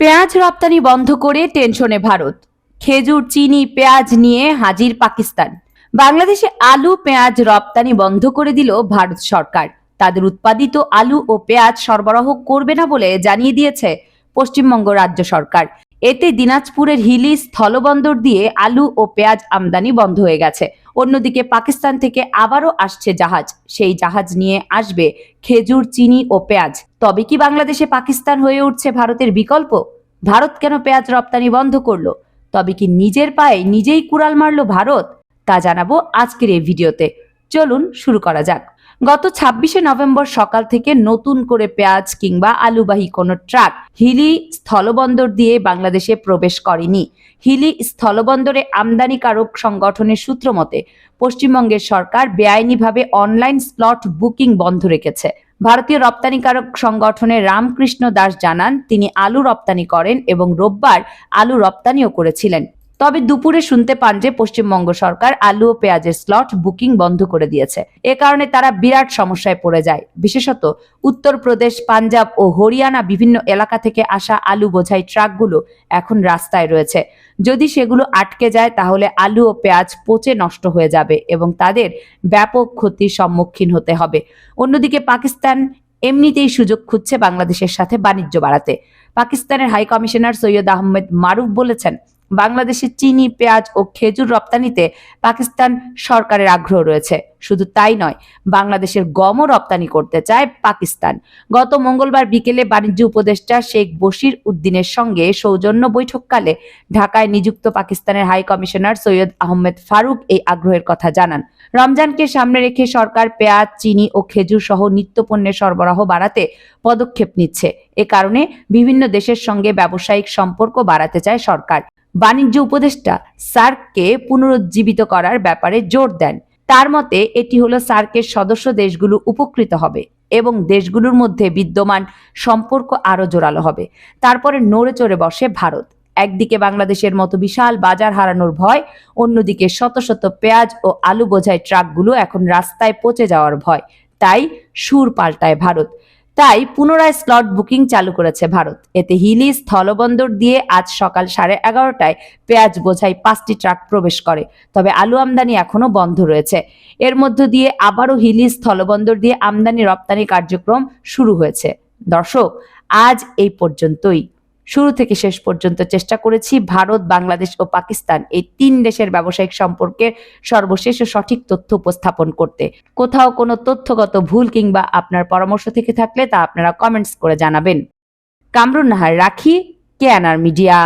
পেঁয়াজ রপ্তানি বন্ধ করে টেনশনে ভারত। খেজুর, চিনি, পেঁয়াজ নিয়ে হাজির পাকিস্তান। বাংলাদেশে আলু, পেঁয়াজ রপ্তানি বন্ধ করে দিল ভারত সরকার। তাদের উৎপাদিত আলু ও পেঁয়াজ সরবরাহ করবে না বলে জানিয়ে দিয়েছে পশ্চিমবঙ্গ রাজ্য সরকার। এতে দিনাজপুরের হিলি, স্থলবন্দর দিয়ে আলু ও পেঁয়াজ আমদানি বন্ধ হয়ে গেছে। অন্যদিকে পাকিস্তান থেকে আবারও আসছে জাহাজ। সেই জাহাজ নিয়ে আসবে খেজুর, চিনি ও পেঁয়াজ। তবে কি বাংলাদেশে পাকিস্তান হয়ে উঠছে ভারতের বিকল্প? ভারত কেন পেঁয়াজ রপ্তানি বন্ধ করল? তবে কি নিজের পায়ে নিজেই কুড়াল মারল ভারত? তা জানাব আজকের এই ভিডিওতে। চলুন শুরু করা যাক। গত ছাব্বিশে নভেম্বর সকাল থেকে নতুন করে পেঁয়াজ কিংবা আলুবাহী কোনো ট্রাক হিলি স্থলবন্দর দিয়ে বাংলাদেশে প্রবেশ করেনি। হিলি স্থলবন্দরে আমদানিকারক সংগঠনের সূত্র মতে, পশ্চিমবঙ্গের সরকার বেআইনিভাবে অনলাইন স্লট বুকিং বন্ধ রেখেছে। ভারতীয় রপ্তানিকারক সংগঠনের রামকৃষ্ণ দাস জানান, তিনি আলু রপ্তানি করেন এবং রোববার আলু রপ্তানিও করেছিলেন। তবে দুপুরে শুনতে পান যে পশ্চিমবঙ্গ সরকার আলু ও পেঁয়াজের স্লট বুকিং বন্ধ করে দিয়েছে। এ কারণে তারা বিরাট সমস্যায় পড়ে যায়। বিশেষত উত্তরপ্রদেশ, পাঞ্জাব ও হরিয়ানা বিভিন্ন এলাকা থেকে আসা আলু বোঝাই ট্রাকগুলো এখন রাস্তায় রয়েছে। যদি সেগুলো আটকে যায়, তাহলে আলু ও পেঁয়াজ পচে নষ্ট হয়ে যাবে এবং তাদের ব্যাপক ক্ষতির সম্মুখীন হতে হবে। অন্যদিকে পাকিস্তান এমনিতেই সুযোগ খুঁজছে বাংলাদেশের সাথে বাণিজ্য বাড়াতে। পাকিস্তানের হাই কমিশনার সৈয়দ আহমেদ মারুফ বলেছেন বাংলাদেশে চিনি, পেঁয়াজ ও খেজুর রপ্তানিতে পাকিস্তান সরকারের আগ্রহ রয়েছে। শুধু তাই নয়, বাংলাদেশের গমও রপ্তানি করতে চায় পাকিস্তান। গত মঙ্গলবার বিকেলে বাণিজ্য উপদেষ্টা শেখ বশির উদ্দিনের সঙ্গে সৌজন্য বৈঠককালে ঢাকায় নিযুক্ত পাকিস্তানের হাই কমিশনার সৈয়দ আহমেদ ফারুক এই আগ্রহের কথা জানান। রমজানকে সামনে রেখে সরকার পেঁয়াজ, চিনি ও খেজুর সহ নিত্যপণ্যের সরবরাহ বাড়াতে পদক্ষেপ নিচ্ছে। এ কারণে বিভিন্ন দেশের সঙ্গে ব্যবসায়িক সম্পর্ক বাড়াতে চায় সরকার। বাণিজ্য উপদেষ্টা সার্ককে পুনরুজ্জীবিত করার ব্যাপারে জোর দেন। তার মতে, এটি হলো সার্কের সদস্য দেশগুলো উপকৃত হবে এবং দেশগুলোর মধ্যে বিদ্যমান সম্পর্ক আরও জোরালো হবে। তারপরে নড়ে চড়ে বসে ভারত। একদিকে বাংলাদেশের মতো বিশাল বাজার হারানোর ভয়, অন্যদিকে শত শত পেঁয়াজ ও আলু বোঝাই ট্রাকগুলো এখন রাস্তায় পচে যাওয়ার ভয়। তাই সুর পাল্টায় ভারত। তাই পুনরায় স্লট বুকিং চালু করেছে ভারত। এতে হিলি স্থলবন্দর দিয়ে আজ সকাল সাড়ে এগারোটায় পেঁয়াজ বোঝাই পাঁচটি ট্রাক প্রবেশ করে, তবে আলু আমদানি এখনও বন্ধ রয়েছে। এর মধ্য দিয়ে আবারও হিলি স্থলবন্দর দিয়ে আমদানি রপ্তানি কার্যক্রম শুরু হয়েছে। দর্শক, আজ এই পর্যন্তই। শুরু থেকে শেষ পর্যন্ত চেষ্টা করেছি ভারত, বাংলাদেশ ও পাকিস্তান এই তিন দেশের ব্যবসায়িক সম্পর্কে সর্বশেষ ও সঠিক তথ্য উপস্থাপন করতে। কোথাও কোনো তথ্যগত ভুল কিংবা আপনার পরামর্শ থেকে থাকলে তা আপনারা কমেন্টস করে জানাবেন। কামরুন নাহার, রাখি কেয়ানার মিডিয়া।